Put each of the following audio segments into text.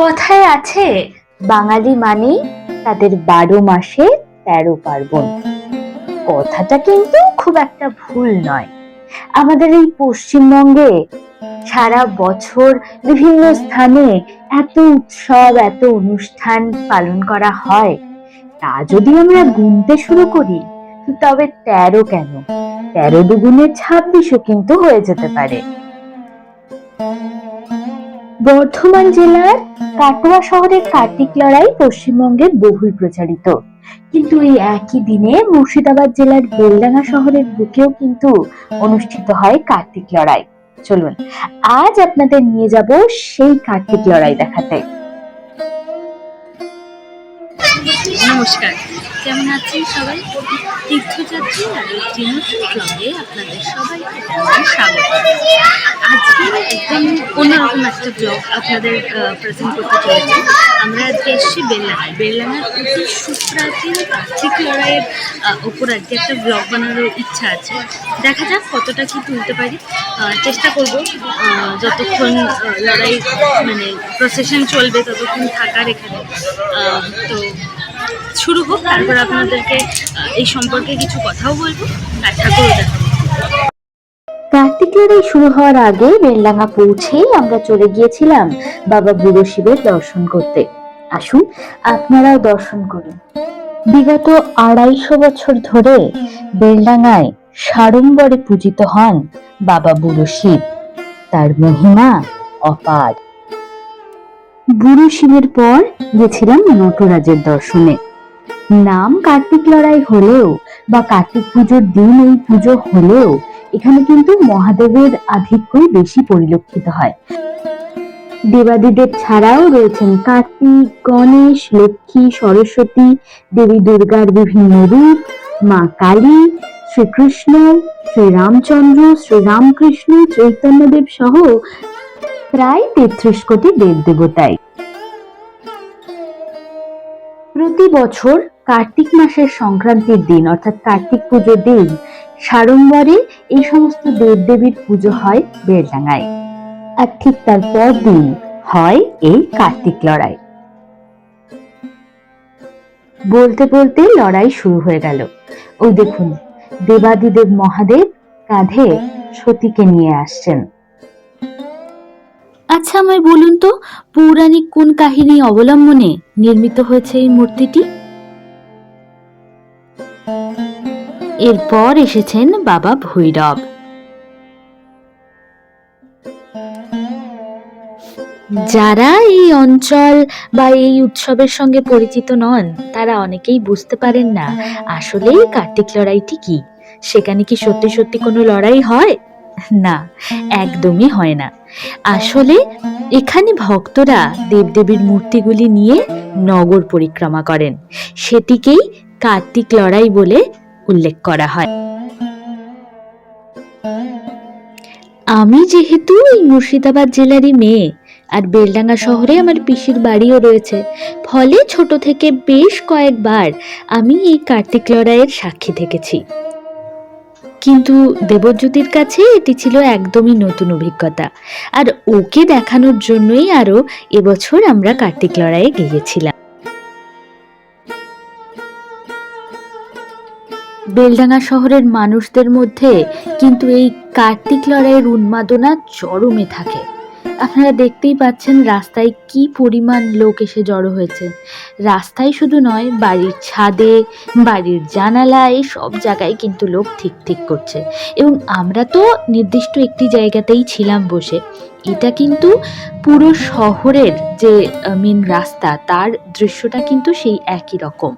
কথায় আছে, বাঙালি মানে তাদের বারো মাসে তেরো পার্বণ। কথাটা কিন্তু খুব একটা ভুল নয়। আমাদের এই পশ্চিমবঙ্গে সারা বছর বিভিন্ন স্থানে এত উৎসব, এত অনুষ্ঠান পালন করা হয়। তা যদি আমরা গুনতে শুরু করি, তবে তেরো কেন? তেরো দুগুণে ছাব্বিশও কিন্তু হয়ে যেতে পারে। বর্ধমান জেলার কাটোয়া শহরের কার্তিক লড়াই পশ্চিমবঙ্গে বহুল প্রচারিত। কিন্তু এই একই দিনে মুর্শিদাবাদ জেলার বেলডাঙ্গা শহরের বুকেও কিন্তু অনুষ্ঠিত হয় কার্তিক লড়াই। চলুন, আজ আপনাদের নিয়ে যাব সেই কার্তিক লড়াই দেখাতে। নমস্কার। কেমন আছেন সবাই? তীর্থযাত্রী আর একটি নতুন ব্লগে আপনাদের সবাইকে স্বাগত। আজকে একদম অন্যরকম একটা ব্লগ আপনাদের প্রেজেন্ট করতে চলেছি। আমরা আজকে এসেছি বেললাঙায় বেললাঙার অতি সুপ্রাচীন কার্তিক লড়াইয়ের ওপর আজকে একটা ব্লগ বানানোর ইচ্ছা আছে। দেখা যাক কতটা কি তুলতে পারি। চেষ্টা করব যতক্ষণ লড়াই মানে প্রসেশন চলবে, ততক্ষণ থাকার এখানে। তো শুরু হোক, তারপর আপনাদেরকে এই সম্পর্কে কিছু কথাও বলব। আর ঠাকুরও দেখাবো কার্তিক লড়াই শুরু হওয়ার আগে বেলডাঙ্গা পৌঁছেই আমরা চলে গিয়েছিলাম বাবা বুড়ো শিবের দর্শন করতে। আসুন, আপনারাও দর্শন করুন। বিগত আড়াইশো বছর ধরে বেলডাঙ্গায় সাড়ম্বরে পূজিত হন বাবা বুড়ো শিব। তার মহিমা অপার। বুড়ো শিবের পর গেছিলাম নটরাজের দর্শনে। নাম কার্তিক লড়াই হলেও বা কার্তিক পুজোর দিন এই পুজো হলেও এখানে কিন্তু মহাদেবের আধিক্যই বেশি পরিলক্ষিত হয়। দেবাদিদেব ছাড়াও রয়েছেন কার্তিক, গণেশ, লক্ষ্মী, সরস্বতী, দেবী দুর্গার বিভিন্ন রূপ, মা কালী, শ্রীকৃষ্ণ, শ্রীরামচন্দ্র, শ্রীরামকৃষ্ণ, চৈতন্যদেব সহ প্রায় তেত্রিশ কোটি দেব দেবতাই বছর কার্তিক মাসের সংক্রান্তির দিন, অর্থাৎ কার্তিক পুজোর দিন সাড়ম্বরে এই সমস্ত দেবদেবীর পুজো হয় বেলডাঙ্গায়। আর ঠিক তার পর দিন হয় এই কার্তিক লড়াই। বলতে বলতে লড়াই শুরু হয়ে গেল। ওই দেখুন, দেবাদিদেব মহাদেব কাঁধে সতীকে নিয়ে আসছেন। আচ্ছা আমায় বলুন তো, পৌরাণিক কোন কাহিনী অবলম্বনে নির্মিত হয়েছে এই মূর্তিটি? এরপর এসেছেন বাবা ভৈরব। যারা এই অঞ্চল বা এই উৎসবের সঙ্গে পরিচিত নন, তারা অনেকেই বুঝতে পারেন না আসলেই কার্তিক লড়াইটি কি? সেখানে কি সত্যি সত্যি কোনো লড়াই হয়? না, একদমই হয় না। আসলে এখানে ভক্তরা দেবদেবীর মূর্তিগুলি নিয়ে নগর পরিক্রমা করেন। সেটিকেই কার্তিক লড়াই বলে উল্লেখ করা হয়। আমি যেহেতু এই মুর্শিদাবাদ জেলারই মেয়ে আর বেলডাঙ্গা শহরে আমার পিসির বাড়িও রয়েছে, ফলে ছোট থেকে বেশ কয়েকবার আমি এই কার্তিক লড়াইয়ের সাক্ষী থেকেছি কিন্তু দেবজ্যোতির কাছে এটি ছিল একদমই নতুন অভিজ্ঞতা। আর ওকে দেখানোর জন্যই আরও এবছর আমরা কার্তিক লড়াইয়ে গিয়েছিলাম। বেলডাঙ্গা শহরের মানুষদের মধ্যে কিন্তু এই কার্তিক লড়াইয়ের উন্মাদনা চরমে থাকে। আপনারা দেখতেই পাচ্ছেন রাস্তায় কি পরিমাণ লোক এসে জড়ো হয়েছে। রাস্তায় শুধু নয়, বাড়ির ছাদে, বাড়ির জানালায়, সব জায়গায় কিন্তু লোক ঠিক ঠিক করছে। এবং আমরা তো নির্দিষ্ট একটি জায়গাতেই ছিলাম বসে। এটা কিন্তু পুরো শহরের যে মেন রাস্তা, তার দৃশ্যটা কিন্তু সেই একই রকম।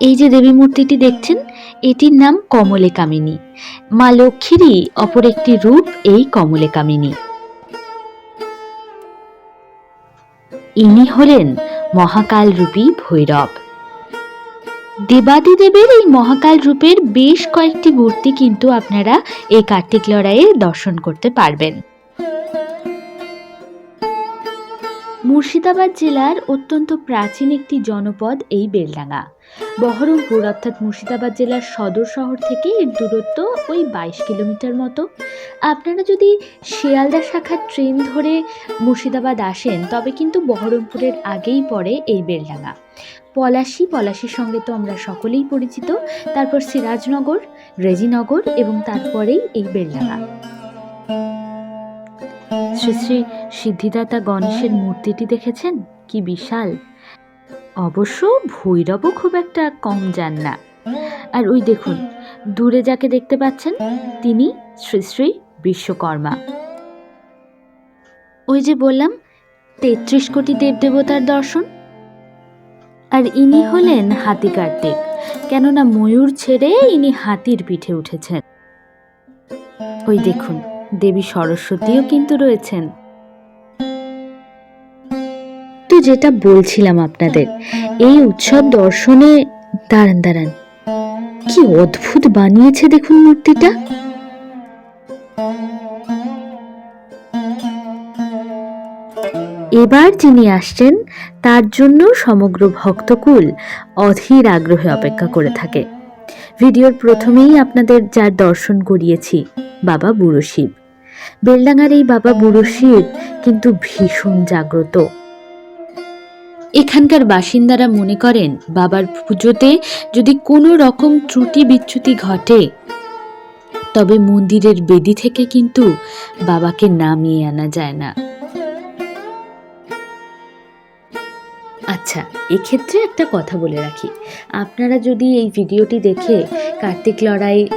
এই যে দেবী মূর্তিটি দেখছেন, এটির নাম কমলে কামিনী মা লক্ষ্মীরই অপর একটি রূপ এই কমলে কামিনী ইনি হলেন মহাকাল রূপী ভৈরব। দেবাদিদেবের এই মহাকাল রূপের বেশ কয়েকটি মূর্তি কিন্তু আপনারা এই কার্তিক লড়াইয়ে দর্শন করতে পারবেন। মুর্শিদাবাদ জেলার অত্যন্ত প্রাচীন একটি জনপদ এই বেলডাঙ্গা। বহরমপুর অর্থাৎ মুর্শিদাবাদ জেলার সদর শহর থেকে এর দূরত্ব ওই বাইশ কিলোমিটার মতো। আপনারা যদি শিয়ালদা শাখার ট্রেন ধরে মুর্শিদাবাদ আসেন, তবে কিন্তু বহরমপুরের আগেই পড়ে এই বেলডাঙ্গা। পলাশি, পলাশির সঙ্গে তো আমরা সকলেই পরিচিত। তারপর সিরাজনগর, রেজিনগর এবং তারপরেই এই বেলডাঙ্গা। শ্রী শ্রী সিদ্ধিদাতা গণেশের মূর্তিটি দেখেছেন? কি বিশাল। অবশ্য ভৈরবও খুব একটা কম যান না। আর ওই দেখুন, দূরে যাকে দেখতে পাচ্ছেন, তিনি শ্রী শ্রী বিশ্বকর্মা। ওই যে বললাম, তেত্রিশ কোটি দেবদেবতার দর্শন। আর ইনি হলেন হাতি কার্তিক। কেননা ময়ূর ছেড়ে ইনি হাতির পিঠে উঠেছেন। ওই দেখুন দেবী সরস্বতীও কিন্তু রয়েছেন। তো যেটা বলছিলাম আপনাদের, এই উৎসব দর্শনে দাঁড়ান দাঁড়ান। কি অদ্ভুত বানিয়েছে দেখুন মূর্তিটা। এবার যিনি আসছেন, তার জন্য সমগ্র ভক্তকুল অধীর আগ্রহে অপেক্ষা করে থাকে। ভিডিওর প্রথমেই আপনাদের যার দর্শন করিয়েছি, বাবা বুড়ো শিব। বেলডাঙ্গার এই বাবা বুড়ো শিব কিন্তু ভীষণ জাগ্রত। এখানকার বাসিন্দারা মনে করেন, বাবার পুজোতে যদি কোনো রকম ত্রুটি বিচ্যুতি ঘটে, তবে মন্দিরের বেদি থেকে কিন্তু বাবাকে নামিয়ে আনা যায় না। আচ্ছা এক্ষেত্রে একটা কথা বলে রাখি। আপনারা যদি এই ভিডিওটি দেখে কার্তিক লড়াই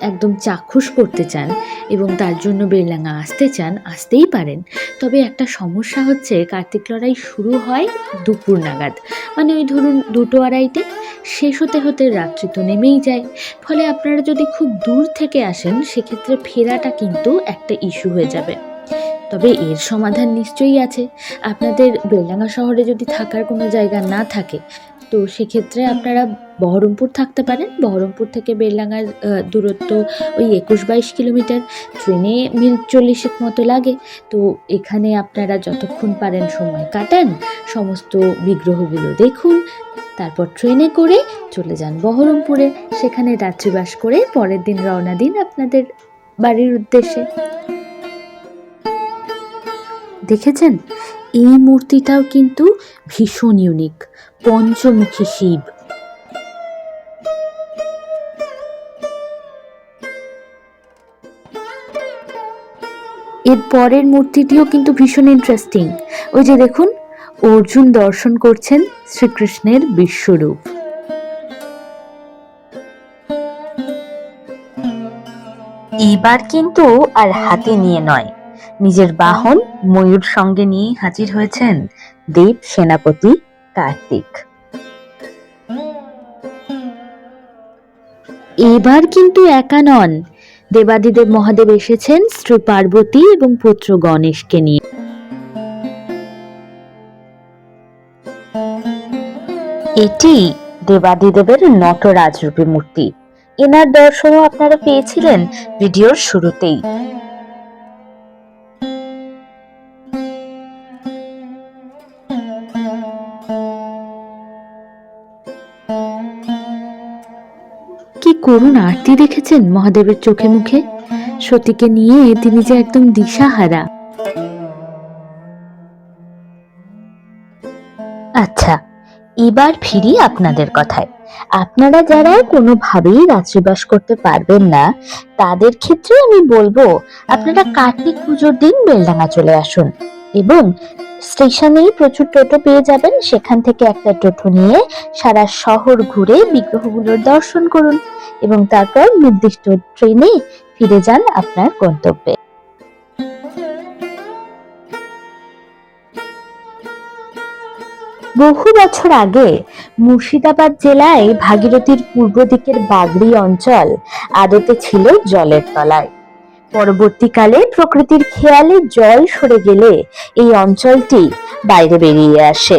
একদম চাক্ষুষ করতে চান এবং তার জন্য বেলডাঙ্গা আসতে চান, আসতেই পারেন। তবে একটা সমস্যা হচ্ছে, কার্তিক লড়াই শুরু হয় দুপুর নাগাদ। মানে ওই ধরুন দুটো আড়াইতে শেষ হতে হতে রাত্রি তো নেমেই যায়। ফলে আপনারা যদি খুব দূর থেকে আসেন, সেক্ষেত্রে ফেরাটা কিন্তু একটা ইস্যু হয়ে যাবে। তবে এর সমাধান নিশ্চয়ই আছে। আপনাদের বেলডাঙ্গা শহরে যদি থাকার কোনো জায়গা না থাকে, তো সেক্ষেত্রে আপনারা বহরমপুর থাকতে পারেন। বহরমপুর থেকে বেলডাঙ্গার দূরত্ব ওই একুশ বাইশ কিলোমিটার। ট্রেনে মিনিট চল্লিশেক মতো লাগে। তো এখানে আপনারা যতক্ষণ পারেন সময় কাটান। সমস্ত বিগ্রহগুলো দেখুন। তারপর ট্রেনে করে চলে যান বহরমপুরে। সেখানে রাত্রিবাস করে পরের দিন রওনা দিন আপনাদের বাড়ির উদ্দেশ্যে। দেখেছেন? এই মূর্তিটাও কিন্তু ভীষণ ইউনিক পঞ্চমুখী শিব। এর পরের মূর্তিটিও কিন্তু ভীষণ ইন্টারেস্টিং ওই যে দেখুন, অর্জুন দর্শন করছেন শ্রীকৃষ্ণের বিশ্বরূপ। এবার কিন্তু আর হাতে নিয়ে নয় নিজের বাহন ময়ূর সঙ্গে নিয়ে হাজির হয়েছেন দেব সেনাপতি কার্তিক। এবার কিন্তু একা নন। দেবাদিদেব মহাদেব এসেছেন শ্রী পার্বতী এবং পুত্র গণেশকে নিয়ে। এটি দেবাদিদেবের নটরাজ রূপী মূর্তি। এনার দর্শনও আপনারা পেয়েছিলেন ভিডিওর শুরুতেই। করুণ আরতি দেখেছেন মহাদেবের চোখে মুখে? সতীকে নিয়ে তিনি যে একদম দিশাহারা। আচ্ছা এবার ফিরি আপনাদের কথায়। আপনারা যারা কোনোভাবেই রাত্রিবাস করতে পারবেন না, তাদের ক্ষেত্রে আমি বলব, আপনারা কার্তিক পুজোর দিন বেলডাঙ্গা চলে আসুন। এবং স্টেশনেই প্রচুর টোটো পেয়ে যাবেন। সেখান থেকে একটা টোটো নিয়ে সারা শহর ঘুরে বিগ্রহগুলোর দর্শন করুন এবং তারপর নির্দিষ্ট ট্রেনে ফিরে যান আপনার গন্তব্যে। বহু বছর আগে মুর্শিদাবাদ জেলায় ভাগীরথীর পূর্ব দিকের বাগড়ি অঞ্চল আদতে ছিল জলের তলায়। পরবর্তীকালে প্রকৃতির খেয়ালে জল সরে গেলে এই অঞ্চলটি বাইরে বেরিয়ে আসে।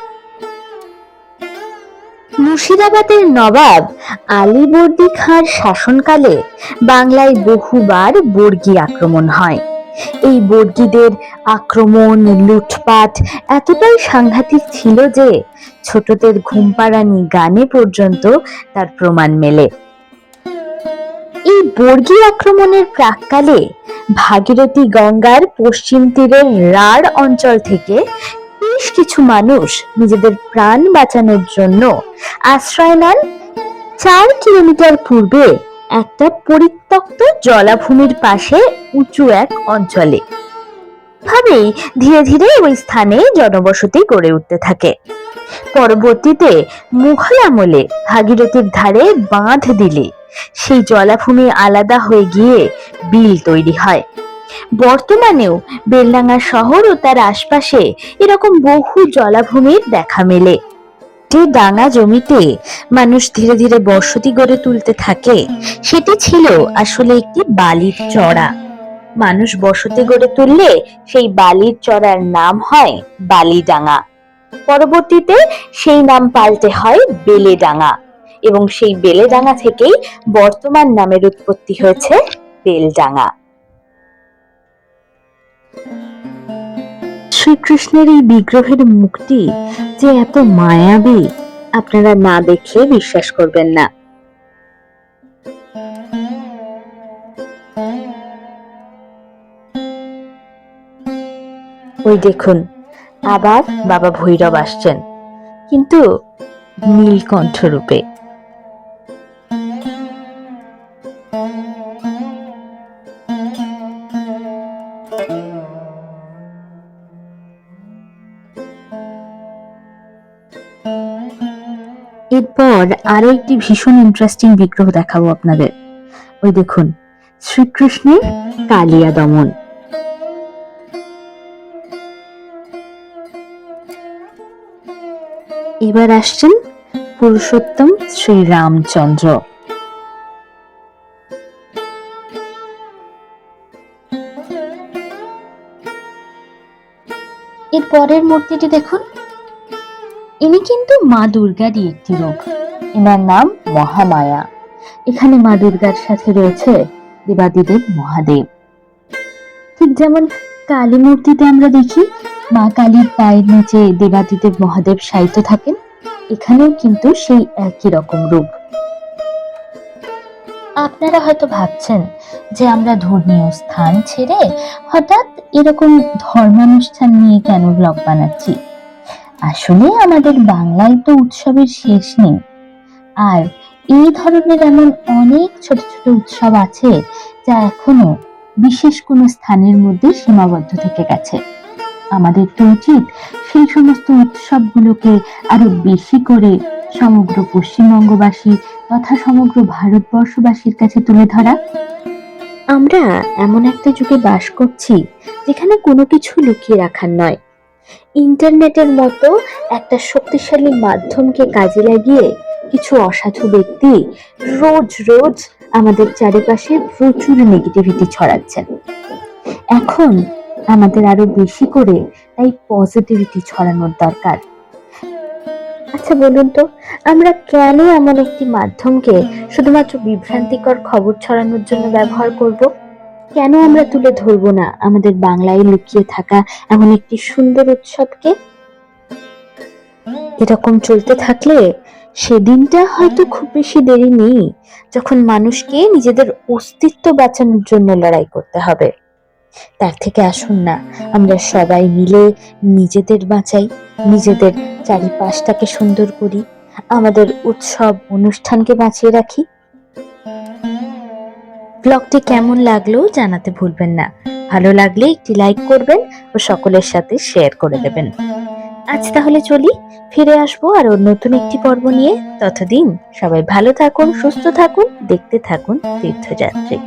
মুর্শিদাবাদের নবাব আলীবর্দী খাঁর শাসনকালে বাংলায় বহুবার বর্গী আক্রমণ হয়। এই বর্গীদের আক্রমণ, লুটপাট এতটাই সাংঘাতিক ছিল যে ছোটদের ঘুমপাড়ানি গানে পর্যন্ত তার প্রমাণ মেলে। এই বর্গী আক্রমণের প্রাককালে ভাগীরথী গঙ্গার পশ্চিম তীরের রাঢ় অঞ্চল থেকে বেশ কিছু মানুষ নিজেদের প্রাণ বাঁচানোর জন্য আশ্রয় নেন। চার কিলোমিটার পূর্বে একটা পরিত্যক্ত জলাভূমির পাশে উঁচু এক অঞ্চলে। ভাবেই ধীরে ধীরে ওই স্থানে জনবসতি গড়ে উঠতে থাকে। পরবর্তীতে মুঘল আমলে ভাগীরথীর ধারে বাঁধ দিলে সেই জলাভূমি আলাদা হয়ে গিয়ে বিল তৈরি হয়। বর্তমানেও বেলডাঙ্গা শহর ও তার আশপাশে এরকম বহু জলাভূমির দেখা মেলে। যে ডাঙা জমিতে মানুষ ধীরে ধীরে বসতি গড়ে তুলতে থাকে, সেটি ছিল আসলে একটি বালির চড়া। মানুষ বসতি গড়ে তুললে সেই বালির চড়ার নাম হয় বালিডাঙ্গা। পরবর্তীতে সেই নাম পাল্টে হয় বেলেডাঙ্গা। এবং সেই বেলেডাঙ্গা থেকেই বর্তমান নামের উৎপত্তি হয়েছে বেলডাঙ্গা। শ্রীকৃষ্ণের এই বিগ্রহের মুখটি যে এত মায়াবী, আপনারা না দেখলে বিশ্বাস করবেন না। ওই দেখুন, আবার বাবা ভৈরব আসছেন, কিন্তু নীলকণ্ঠ রূপে এরপর আরও একটি ভীষণ ইন্টারেস্টিং বিগ্রহ দেখাবো আপনাদের। ওই দেখুন, শ্রীকৃষ্ণের কালিয়া দমন। এবার আসছেন পুরুষোত্তম শ্রীরামচন্দ্র। এর পরের মূর্তিটি দেখুন ইনি কিন্তু মা দুর্গারই একটি রূপ। এনার নাম মহামায়া। এখানে মা দুর্গার সাথে রয়েছে দেবাদিদেব মহাদেব। ঠিক যেমন কালী মূর্তিতে আমরা দেখি, মা কালীর পায়ের নিচে দেবাদিদেব মহাদেব সাহিত্য থাকেন, এখানেও কিন্তু সেই একই রকম রূপ। আপনারা হয়তো ভাবছেন যে আমরা ধর্মীয় স্থান ছেড়ে হঠাৎ এরকম ধর্মানুষ্ঠান নিয়ে কেন ব্লগ বানাচ্ছি? আসলে আমাদের বাংলায় তো উৎসবের শেষ নেই। আর এই ধরনের এমন অনেক ছোট ছোট উৎসব আছে, যা এখনও বিশেষ কোনো স্থানের মধ্যে সীমাবদ্ধ থেকে গেছে। আমাদের তো উচিত সেই সমস্ত উৎসবগুলোকে আরও বেশি করে সমগ্র পশ্চিমবঙ্গবাসী তথা সমগ্র ভারতবর্ষবাসীর কাছে তুলে ধরা। আমরা এমন একটা যুগে বাস করছি, যেখানে কোনো কিছু লুকিয়ে রাখার নয়। ইন্টারনেটের মতো একটা শক্তিশালী মাধ্যমকে কাজে লাগিয়ে কিছু অসাধু ব্যক্তি রোজ রোজ আমাদের চারিপাশে প্রচুর নেগেটিভিটি ছড়াচ্ছেন। এখন আমাদের আরও বেশি করে তাই পজিটিভিটি ছড়ানোর দরকার। আচ্ছা বলুন তো, আমরা কেন এমন একটি মাধ্যমকে শুধুমাত্র বিভ্রান্তিকর খবর ছড়ানোর জন্য ব্যবহার করব? কেন আমরা তুলে ধরবো না? আমাদের বাংলায় লুকিয়ে থাকা এমন একটি সুন্দর উৎসবকে? এরকম চলতে থাকলে সেদিনটা হয়তো খুব বেশি দেরি নেই, যখন মানুষকে নিজেদের অস্তিত্ব বাঁচানোর জন্য লড়াই করতে হবে। তার থেকে আসুন না, আমরা সবাই মিলে নিজেদের বাঁচাই, নিজেদের চারিপাশটাকে সুন্দর করি, আমাদের উৎসব অনুষ্ঠানকে বাঁচিয়ে রাখি। ব্লগটি কেমন লাগল জানাতে ভুলবেন না। ভালো লাগলে একটি লাইক করবেন ও সকলের সাথে শেয়ার করে দেবেন। আজ তাহলে চলি, ফিরে আসব আরও নতুন একটি পর্ব নিয়ে। ততদিন সবাই ভালো থাকুন, সুস্থ থাকুন, দেখতে থাকুন তীর্থযাত্রী।